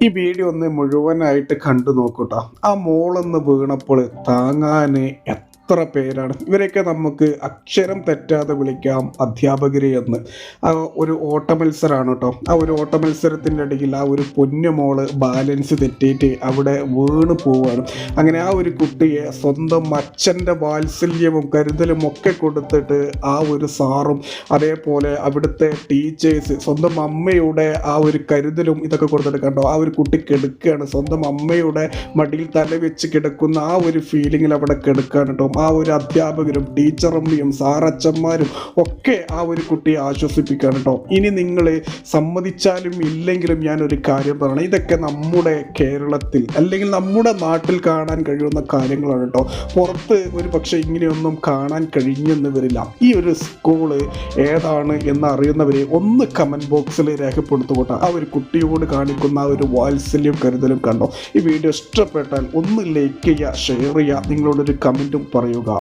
ഈ വീഡിയോ ഒന്ന് മുഴുവനായിട്ട് കണ്ടു നോക്കൂട്ടോ ആ മോളൊന്ന് വീണപ്പോൾ താങ്ങാൻ എത്ര പേരാണ്? ഇവരെയൊക്കെ നമുക്ക് അക്ഷരം തെറ്റാതെ വിളിക്കാം അധ്യാപകരെ എന്ന്. ആ ഒരു ഓട്ട മത്സരമാണ് കേട്ടോ. ആ ഒരു ഓട്ട മത്സരത്തിന്റെ ഇടയിൽ ആ ഒരു പൊന്നുമോൾ ബാലൻസ് തെറ്റിയിട്ട് അവിടെ വീണ് പോവുകയാണ് അങ്ങനെ ആ ഒരു കുട്ടിയെ സ്വന്തം അച്ഛന്റെ വാത്സല്യവും കരുതലും ഒക്കെ കൊടുത്തിട്ട് ആ ഒരു സാറും അതേപോലെ അവിടുത്തെ ടീച്ചേഴ്സ് സ്വന്തം അമ്മയുടെ ആ ഒരു കരുതലും ഇതൊക്കെ കൊടുത്തിട്ട് കണ്ടോ? ആ ഒരു കുട്ടി കിടക്കുകയാണ് സ്വന്തം അമ്മയുടെ മടിയിൽ തല വെച്ച് കിടക്കുന്ന ആ ഒരു ഫീലിങ്ങിൽ അവിടെ കിടക്കുകയാണ് കേട്ടോ. ആ ഒരു അധ്യാപകരും ടീച്ചറമ്മയും സാറച്ചന്മാരും ഒക്കെ ആ ഒരു കുട്ടിയെ ആശ്വസിപ്പിക്കുകയാണ് കേട്ടോ. ഇനി നിങ്ങൾ സമ്മതിച്ചാലും ഇല്ലെങ്കിലും ഞാനൊരു കാര്യം പറയണം. ഇതൊക്കെ നമ്മുടെ കേരളത്തിൽ അല്ലെങ്കിൽ നമ്മുടെ നാട്ടിൽ കാണാൻ കഴിയുന്ന കാര്യങ്ങളാണ് കേട്ടോ. പുറത്ത് ഒരു പക്ഷേ ഇങ്ങനെയൊന്നും കാണാൻ കഴിഞ്ഞെന്ന് വരില്ല ഈ ഒരു സ്കൂൾ ഏതാണ് എന്ന് അറിയുന്നവരെ ഒന്ന് കമന്റ് ബോക്സിൽ രേഖപ്പെടുത്തുകൊണ്ട ആ ഒരു കുട്ടിയോട് കാണിക്കുന്ന ആ ഒരു വാത്സല്യം കരുതലും കണ്ടോ. ഈ വീഡിയോ ഇഷ്ടപ്പെട്ടാൽ ഒന്ന് ലൈക്ക് ചെയ്യുക ഷെയർ ചെയ്യുക. നിങ്ങളോടൊരു കമന്റും പറയുക Yuga